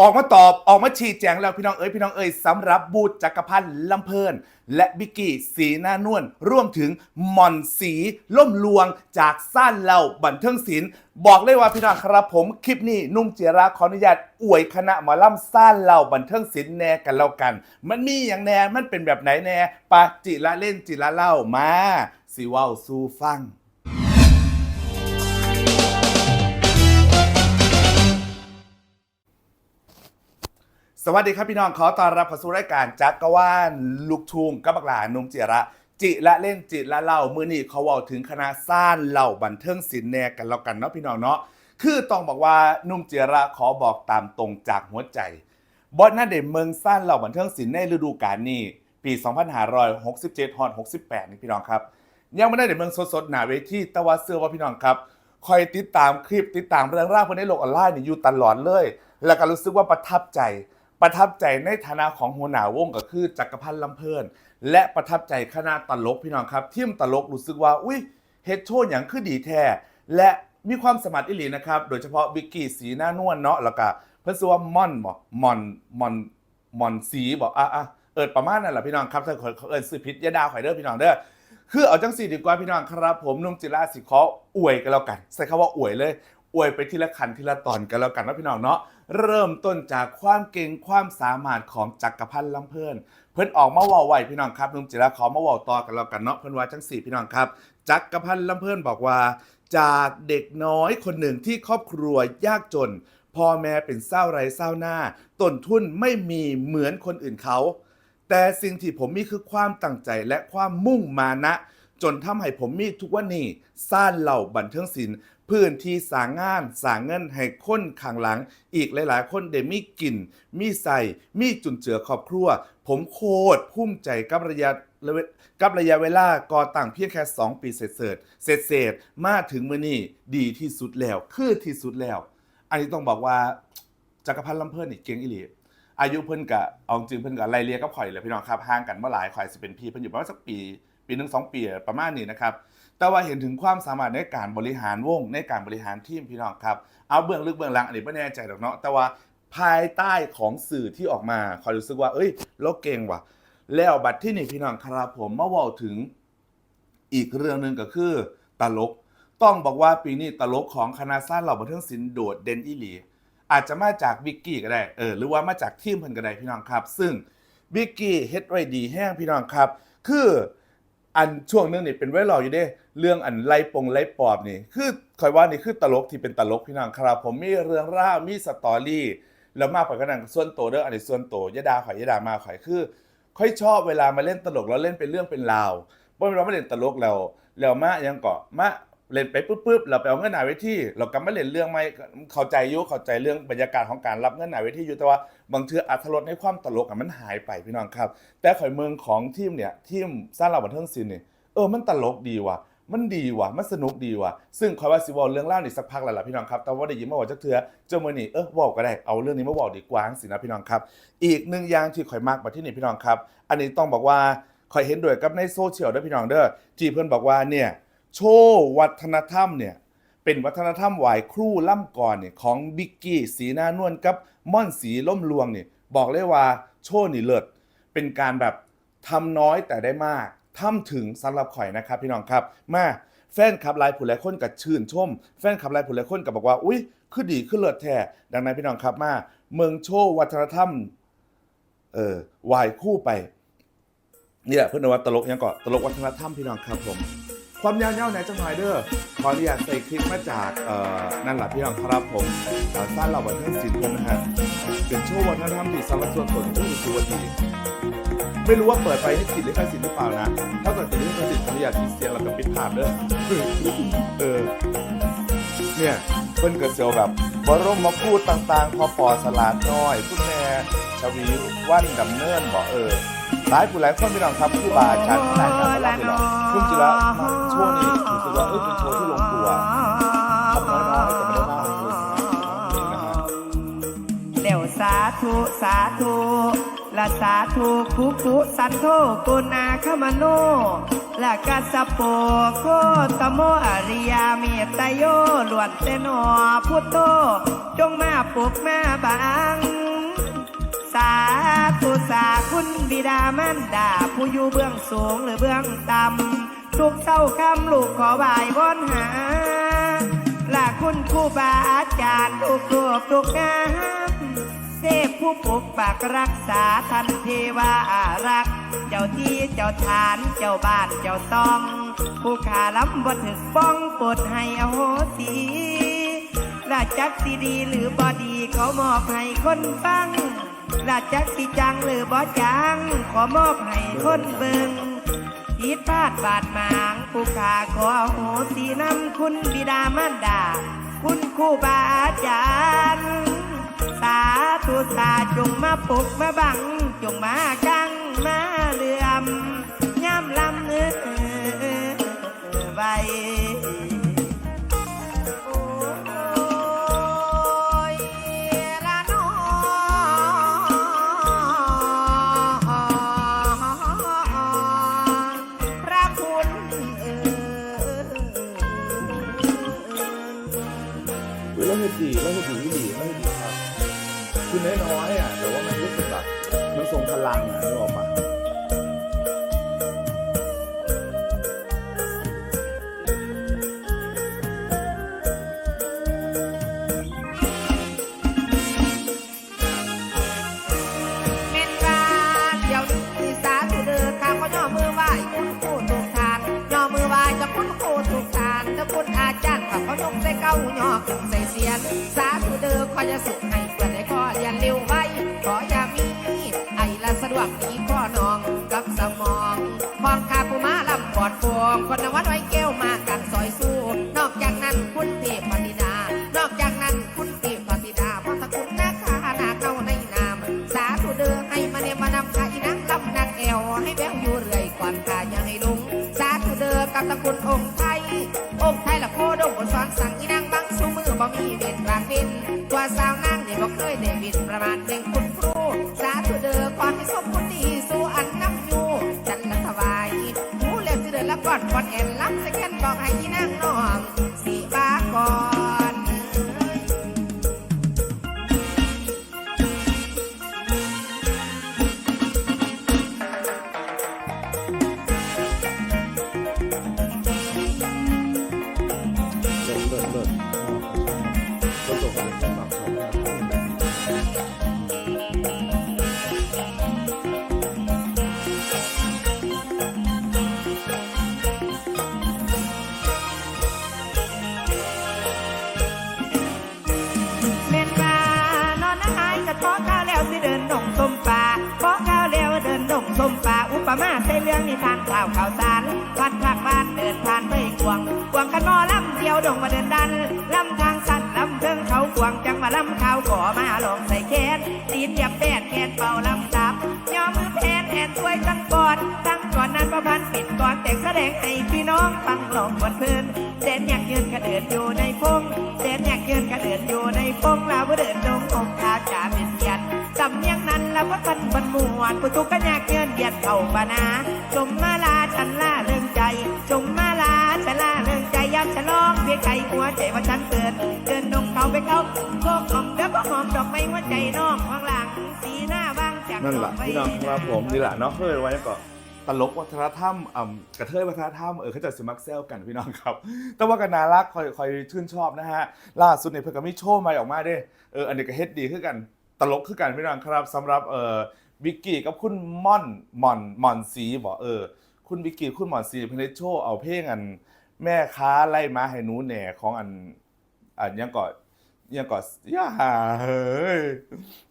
ออกมาตอบออกมาชี้แจงแล้วพี่น้องเอ๋ยพี่น้องเอ๋ยสำหรับบูธจักรพันธ์ลำเพลิน และบิกกี้สีหน้านวลร่วมถึงหม่อนสีล่มลวงจากซ่านเหล่าบันเทิงศิลป์บอกเลยว่าพี่น้องครับผมคลิปนี้นุ่มเจราขออนุญาตอวยคณะหมอลำซ่านเหล่าบันเทิงศิลป์แน่กันแล้วกัน มันมีอย่างแน่มันเป็นแบบไหนแน่ปาจิละเล่นจิละเล่ามาสิว้าสู่ฟัง สวัสดีครับพี่น้องขอต้อนรับเข้าสู่รายการจักรวาลลูกทุ่งกับบักหลาหนุ่มจิระ จิละเล่นจิละเล่ามือนี้เขาเว่าถึงคณะซ่านเหล่าบันเทิงศิลป์แน่กันแล้วกันเนาะพี่น้องเนาะคือต้องบอกว่าหนุ่มจิระขอบอกตามตรงจากหัวใจบอสน่าเด่นเมืองซ่านเหล่าบันเทิงศิลป์ในฤดูกาลนี้ปี 2567ฮอด68 นี่พี่น้องครับ ยังไม่ได้เด่นเมืองสดๆหนาเวทีแต่ว่าเสื้อว่าพี่น้องครับคอยติดตามคลิปติดตามเรื่องราวภายในโลกออนไลน์นี่อยู่ตลอดเลย แล้วก็รู้สึกว่าประทับใจ ประทับใจในฐานะของหัวหน้าวงก็คือจักรพันธ์ลำเพลิน และประทับใจคณะตลกพี่น้องครับทีมตลกรู้สึกว่าอุ้ยเฮดโชว์อย่างคือดีแท้และมีความสมัครอิลีนะครับ โดยเฉพาะบิกกี้สีหน้านวลเนาะแล้วก็เพิ่นชื่อว่ามอนบอกมอนมอนมอนสีบอกอะอะเอิดประมาณนั่นแหละพี่น้องครับถ้าเขาเขาเอิดซื้อพิษยาดาวข่เด้อพี่น้องเด้อคือเอาจังสี่ดีกว่าพี่น้องครับผมนุ่มจิราสิขออวยกันแล้วกันใช้คำว่าอวยเลยอวยไปทีละขันทีละตอนกันแล้วกันนะพี่น้องเนาะ เริ่มต้นจากความเก่งความสามารถของจักรพันธ์ลำเพลินเพิ่นออกมาว่าไว้พี่น้องครับนุ่มจิราขอมาว่าต่อกันแล้วกันเนาะเพิ่นว่าจังสี่พี่น้องครับ จักรพันธ์ลำเพลินบอกว่า จากเด็กน้อยคนหนึ่งที่ครอบครัวยากจนพ่อแม่เป็นเศร้าไร้เศร้าหน้าต้นทุนไม่มีเหมือนคนอื่นเขา แต่สิ่งที่ผมมีคือความตั้งใจและความมุ่งมานะ จนทำให้ผมมีทุกวันนี้สร้างเหล่าบันเทิงศิลป์พื้นที่สร้างงานสร้างเงินให้คนข้างหลัง อีกหลาย ๆ คนได้มีกิน มีใส่มีจุนเจือครอบครัว ผมโคตรภูมิใจกับระยะกับระยะเวลาก่อตั้งเพียงแค่ 2 ปีเศษเศษเศษเศษมาถึงมื้อนี้ดีที่สุดแล้ว คือที่สุดแล้ว อันนี้ต้องบอกว่าจักรพันธ์ลำเพลินนี่เก่งอีหลีอายุเพิ่นกะเอาจริงเพิ่นกะไลเรียกกับข่อยเลยพี่น้องครับห่างกันเมื่อหลายข่อยสิเป็นพี่เพิ่นอยู่ประมาณสักปี ปีหนึ่งสองปีประมาณนี้นะครับแต่ว่าเห็นถึงความสามารถในการบริหารวงในการบริหารทีมพี่น้องครับเอาเบื้องลึกเบื้องหลังอันนี้ไม่แน่ใจหรอกเนาะแต่ว่าภายใต้ของสื่อที่ออกมาข่อยรู้สึกว่า เอ้ยเราเก่งว่ะ แล้วบัดที่นี่พี่น้องครับผมเมาเว่าถึงอีกเรื่องหนึ่งก็คือตลก ต้องบอกว่าปีนี้ตลกของคณะซ่านเหล่าบันเทิงศิลป์โดดเด่นอีหลี อาจจะมาจากบิกกี้ก็ได้เออหรือว่ามาจากทีมเพิ่นก็ได้พี่น้องครับ ซึ่งบิกกี้เฮ็ดไว้ดีแห้งพี่น้องครับ คือ อันช่วงนึงนี่เป็นไว้รออยู่เด้ เรื่องอันไล่ปงไล่ปอบนี่ คือคอยว่านี่คือตลกที่เป็นตลกพี่น้องครับ ผมมีเรื่องราวมีสตอรี่แล้วมากกว่านั้นส่วนโตเด้ออันนี้ส่วนโตยะดาข่อยยะดามาข่อยคือค่อยชอบเวลามาเล่นตลกแล้วเล่นเป็นเรื่องเป็นราวเพราะเราไม่เล่นตลกแล้วแล้วมายังเกาะมา เล่นไปปุ๊บๆเราไปเอาเงินหนาเวทีเรากลับมาเล่นเรื่องไม่เข้าใจยุเข้าใจเรื่องบรรยากาศของการรับเงินหนาเวทีอยู่แต่ว่าบางเทืออัธรสในความตลกมันหายไปพี่น้องครับ แต่ข่อยเมืองของทีมเนี่ยทีมสร้างเราบันเทิงศิลป์นี่ยเออมันตลกดีว่ะมันดีว่ะ มันสนุกดีว่ะ ซึ่งคอยว่าสิวอลเรื่องเล่าวนี่สักพักแล้วล่ะพี่น้องครับ แต่ว่าได้ยินมาบอกจักเทือเจ้ามือนี่เออเวอลก็ได้ เอาเรื่องนี้มาเวอลดีกว่าสินะพี่น้องครับ อีกหนึ่งอย่างที่ข่อยมากมาที่นี่พี่น้องครับ อันนี้ต้องบอกว่าข่อยเห็นด้วยกับในโซเชียลด้วยพี่น้องเด้อที่เพื่อนบอกว่าเนี่ย โชว์วัฒนธรรมเนี่ยเป็นวัฒนธรรมไหวครู่ล่ำก่อนเนี่ยของบิกกี้สีหน้านวลกับม่อนสีล่มลวงเนี่ยบอกเลยว่าโชว์นี่เลิศเป็นการแบบทำน้อยแต่ได้มากทำถึงสำหรับข่อยนะครับพี่น้องครับมาแฟนคลับหลายผู้หลายคนกับชื่นชม แฟนคลับหลายผู้หลายคนกับบอกว่าอุ้ยคือดีคือเลิศแท้ดังนั้นพี่น้องครับมาเมืองโชว์วัฒนธรรมเออวายคู่ไปนี่แหละเพื่อนว่าตลกยังก่อนตลกวัฒนธรรมพี่น้องครับผม ความยาวๆไหนจังหน่อยเด้อขออนุญาตใส่คลิปมาจากเอ่อนั่นแหละพี่น้องครับผมสร้างเหล่าบันเทิงศิลป์กันนะฮะเป็นโชว์วัฒนธรรมที่สารส่วนตนที่ตัวดีไม่รู้ว่าเปิดไปนี่ผิดหรือไม่ผิดหรือเปล่านะถ้าเกิดติดหรือไม่ผิดขออนุญาตปิดเสียงแล้วก็ปิดภาพเด้อเออเนี่ยเพิ่นก็เสียวแบบบรมมาพูดต่างๆ พอปอสลาดน้อย คุณแม่ชวีวันดำเนินบอกเออ หลายผู้หลายคนพี่น้องครับผู้บาอาจารย์ท่านการมาเล่าพี่น้องคุณจิระมาช่วงนี้รู้สึกว่าเออเป็นโชว์ที่ลงตัวทำน้อยๆแต่ไม่ได้มากเลยนะฮะเดี๋ยวสาธุสาธุละสาธุคุคุสันโธกุณาคมโนละกัสโปโคตโมอริยาเมตโยหลวนเตโนพุทโธจงมาปลุกมาบัง สาธุสาธุ บิดามารดาผู้อยู่เบื้องสูงหรือเบื้องต่ำทุกเศร้าคำลูกขอบายบนหาละคุณครูบาอาจารย์ทุกทุกทุกงามเทพผู้ปกปักรักษาทันเทวาอารักษ์เจ้าที่เจ้าฐานเจ้าบ้านเจ้าต้อง ผู้ขาล้ำบ่ถึกป้องปดให้อโหสิราจักสิดีหรือบอดีเขามอบให้คนฟัง ราจักสิจังหรือบอจัง ขอมอบให้คนเบิงผิดพลาดบาดหมางผู้ขาขอโหสีนำคุณบิดามารดา คุณครูบาอาจารย์สาธุสาจงมาปกมาบัง จงมาจังมาเลื่อมย่ำลำเนื้อใบ แต่ว่ามันรู้สึกแบบมันทรงพลังอะนึกออกปะเมนว่าเดี๋ยวนี้สาธุเดินข้าก็ย่อมือไหว้คุณครูทุกทานย่อมือไหว้กับคุณครูทุกทานถ้าคุณอาจารย์ข้าก็ยกใส่เก้าย่อขึ้นใส่เสียน สาธุเดินขอจะส อดฟองคนวัดไว้แก้วมากันซอยสู้ นอกจากนั้นคุณเทพปฏิดา นอกจากนั้นคุณเทพปฏิดาพระตะคุณนาคานาเข้าในนาม สาธุเดินให้มาเนี่ยมานำขายนังลำนักแอวให้แบวอยู่เรื่อยก่อนกาอย่าให้ลุง สาธุเดิกับตะคุณองค์ไทย องค์ไทยละโคดงบนสอนสั่งอีนางบังสูมือบ่มีเวรกลางดิน ตัวสาวนางเนี่ยบ่เคยได้บินประมาณเด็กคุณครู สาธุเดินขอ อนก่อนแอนลับสแกนบอกให้ที่นั่ง มาใส่เรื่องนิทานข่าวข่าวสารวัดภาคบ้านเดินผ่านไปกวงกวงกันอลำเที่ยวดงมาเดินดันลำทางสั้นลำเทิงเขากวงจังมาลำข่าวก่อมาลองใส่แขนตีนหยับแดดแขนเป่าลำซับยอมมือแพนแอนถ้วยตั้งกอนตั้งก่อนนั้นประพันธ์ปิดก่อนแต่งแสดงให้พี่น้องฟังหลอกก่อนเพื่นเส้นอยากยืนกระเดินอยู่ในพงเส้นอยากยืนกระเดินอยู่ในพงลาวเดินดงองคาจาเป็นเสียนสำเนียงนั้น ละพัดพันบันมวนผู้ทุกข์ก็อยากเยืนเดียดเข้าปานาจงมาลาฉันล่าเรื่องใจจงมาลาฉันล่าเรื่องใจยามฉลองเพียงไก่หัวใจว่าฉันเตือนเดินดงเขาไปเขาโคกหอมเด้อก็หอมดอกไม้หัวใจน้องข้างหลังสีหน้าว่างจากนั่นแหละดกไม้พี่น้องครับผมนี่แหละเนาะเคยไว้ก่อนตลกวัฒนธรรมอ่ากระเทยวัฒนธรรมเออเขาจะสมักเซลกันพี่น้องครับ แต่ว่ากันนารักคอยคอยชื่นชอบนะฮะ ล่าสุดเนี่ยเพิ่งก็มีโชว์ใหม่ออกมาเด้เอออันนี้ก็เฮ็ดดีขึ้นกัน ตลกขึ้นกันพี่น้องครับสำหรับเออบิกกี้กับคุณม่อนม่อนม่อนสีบอกเออ คุณบิกกี้คุณม่อนสีเพิ่งโชว์เอาเพลงอัน แม่ค้าไล่มาให้หนูแหน่ของอันอันยังก่อนยังก่อนย่าเฮ้ย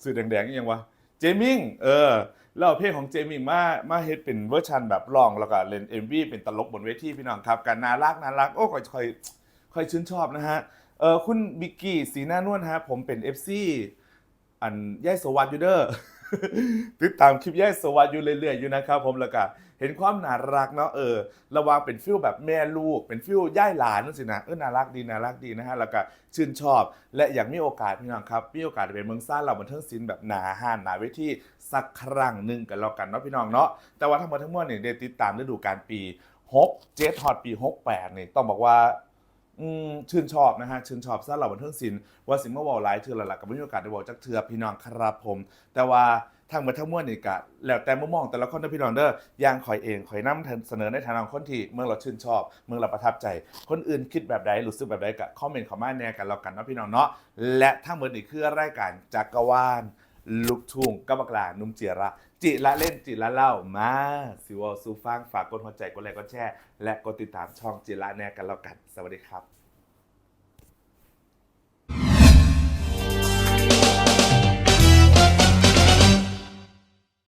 สื่อแดงๆนี่ยังวะเจมิงเออแล้วเพลงของเจมิงมามาเฮ็ดเป็นเวอร์ชันแบบร้องแล้วก็เล่น MV เป็นตลกบนเวทีพี่น้องครับกันน่ารักน่ารักโอ้ค่อยค่อยค่อยชื่นชอบนะฮะเออคุณบิกกี้สีหน้านวลฮะผมเป็น FC อันย่ายสวัสดิ์อยู่เด้อติดตามคลิปย่ายสวัสดิ์อยู่เรื่อยๆอยู่นะครับผมแล้วก็เห็นความน่ารักเนาะเออระวังเป็นฟิลแบบแม่ลูก เป็นฟิลย่ายหลานนั่นสินะเออน่ารักดีน่ารักดีนะฮะแล้วก็ชื่นชอบ และอยากมีโอกาสพี่น้องครับมีโอกาสไปเมืองซ่านเราบันเทิงศิลป์แบบหนาห้านหนาเวทีสักครั้งหนึ่งกันแล้วกันเนาะพี่น้องเนาะแต่ว่าทั้งหมดทั้งมวลเนี่ยได้ติดตามฤดูกาลปี6เจทฮอตปี 68นี่ต้องบอกว่า ชื่นชอบนะฮะชื่นชอบซะเราบันเทิงศิลป์ว่าสิ่งห์มาเวอลไลท์เทือละละกับไม่มีโอกาสได้บอกจักเทือพี่น้องครับผม แต่ว่าทั้งมดทั้งมวลนี่กะแล้วแต่มุมมองแต่ละคนนะพี่น้องเด้อย่างข่อยเองข่อยนำเสนอในฐานะคนที่เมืองเราชื่นชอบ เมืองเราประทับใจ คนอื่นคิดแบบใดรู้สึกแบบใดก็คอมเมนต์เข้ามาแน่กันแล้วกันเนาะพี่น้องเนาะและทั้งหมดนี่คือรายการจักรวาล ลูกทุ่งกบบักลานุ่มเจีระจิระเล่นจิระเล่ามาสิวอลซูฟังฝากกดหัวใจกดไลค์กดแชร์และกดติดตามช่องจิระแน่กันแล้วกัน สวัสดีครับ